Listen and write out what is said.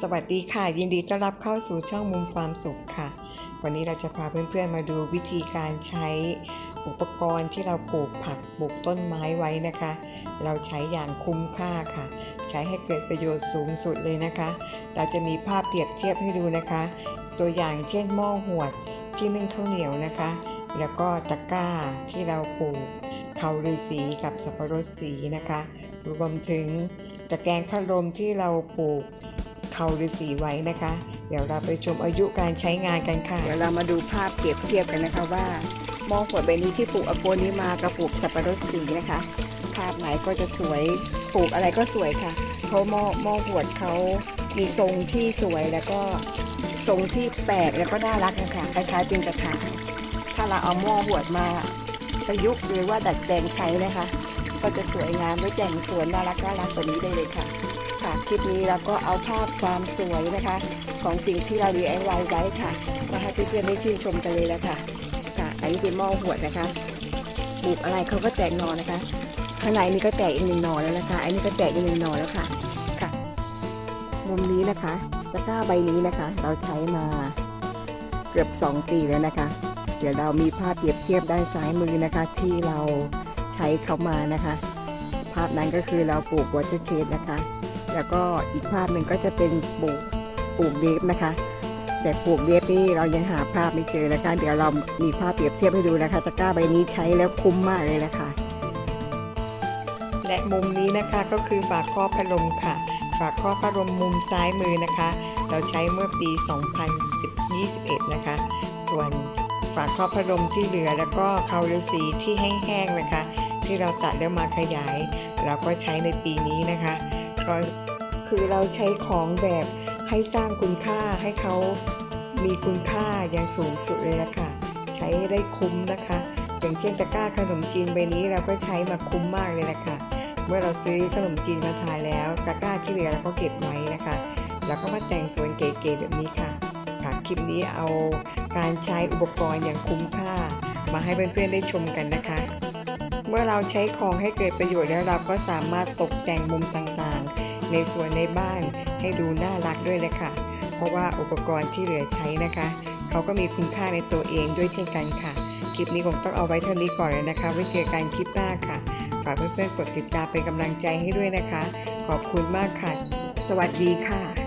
สวัสดีค่ะ ยินดีต้อนรับเข้าสู่ช่องมุมความสุขค่ะ วันนี้เราจะพาเพื่อนๆมาดูวิธีการใช้อุปกรณ์ที่เราปลูกผักปลูกต้นไม้ไว้นะคะ เราใช้อย่างคุ้มค่าค่ะ ใช้ให้เกิดประโยชน์สูงสุดเลยนะคะ เราจะมีภาพเปรียบเทียบให้ดูนะคะ ตัวอย่างเช่นหม้อหวดที่นึ่งข้าวเหนียวนะคะ แล้วก็ตะกร้าที่เราปลูกเขาฤาษีกับสับปะรดสีนะคะ รวมถึงตะแกรงพัดลมที่เราปลูกเขาฤาษีไว้นะคะ เดี๋ยวเราไปชมอายุการใช้งานกันค่ะ เดี๋ยวเรามาดูภาพเปรียบเทียบกันนะคะว่าหม้อขวดใบนี้ที่ปลูกอโกนิมากับปลูกสับปะรดสีนะคะ ภาพไหนก็จะสวยปลูกอะไรก็สวยค่ะเพราะหม้อหม้อขวดเขามีทรงที่สวยแล้วก็ทรงที่แปลกแล้วก็น่ารักนะคะคล้ายๆเป็นกระถางถ้าเราเอาหม้อขวดมาประยุกต์หรือว่าดัดแปลงใช้นะคะ ก็จะสวยงามไว้แต่งสวนน่ารักน่ารักกว่านี้ได้เลยค่ะ ค่ะคลิปนี้เราก็เอาภาพความสวยนะคะ ของสิ่งที่เรา DIY ไว้ค่ะมาให้เพื่อนๆได้ชื่นชมกันเลยแล้วค่ะ ค่ะ อันนี้เป็นหม้อหัวนะคะปลูกอะไรเขาก็แตกหนอนะคะข้างในนี่ก็แตกอีกหนึ่งหนอแล้วนะคะ อันนี้ก็แตกอีกหนึ่งหนอแล้วค่ะ ค่ะ มุมนี้นะคะ ตะกร้าใบนี้นะคะ เราใช้มาเกือบ 2 ปีแล้วนะคะ เดี๋ยวเรามีภาพเปรียบเทียบด้านซ้ายมือนะคะ ที่เรา ใช้เขามานะคะ ภาพนั้นก็คือเราปลูกวอเตอร์เคสนะคะ แล้วก็อีกภาพหนึ่งก็จะเป็นปลูกปลูกเดฟนะคะ แต่ปลูกเดฟนี่เรายังหาภาพไม่เจอนะคะ เดี๋ยวเรามีภาพเปรียบเทียบให้ดูนะคะตะกร้าใบนี้ใช้แล้วคุ้มมากเลยนะคะและมุมนี้นะคะก็คือฝาครอบพัดลมค่ะ ฝาครอบพัดลมมุมซ้ายมือนะคะ เราใช้เมื่อปี 2021 นะคะ ส่วนฝาครอบพัดลมที่เหลือแล้วก็เคาฤาษีที่แห้งๆนะคะ ที่เราตัดแล้วมาขยาย เราก็ใช้ในปีนี้นะคะก็คือเราใช้ของแบบให้สร้างคุณค่าให้เขามีคุณค่าอย่างสูงสุดเลยนะคะใช้ได้คุ้มนะคะ อย่างเช่นตะกร้าขนมจีนใบนี้เราก็ใช้มาคุ้มมากเลยนะคะเมื่อเราซื้อขนมจีนมาทานแล้วตะกร้าที่เหลือเราก็เก็บไว้นะคะ แล้วก็มาแต่งสวนเก๋ๆแบบนี้ค่ะค่ะคลิปนี้เอาการใช้อุปกรณ์อย่างคุ้มค่า มาให้เพื่อนๆได้ชมกันนะคะ เมื่อเราใช้ของให้เกิดประโยชน์แล้วเราก็สามารถตกแต่งมุมต่างๆ ในสวนในบ้านให้ดูน่ารักด้วยเลยค่ะเพราะว่าอุปกรณ์ที่เหลือใช้นะคะ เขาก็มีคุณค่าในตัวเองด้วยเช่นกันค่ะ คลิปนี้ผมต้องเอาไว้เท่านี้ก่อนเลยนะคะ ไว้เจอกันคลิปหน้าค่ะ ฝากเพื่อนๆกดติดตามเป็นกำลังใจให้ด้วยนะคะ ขอบคุณมากค่ะ สวัสดีค่ะ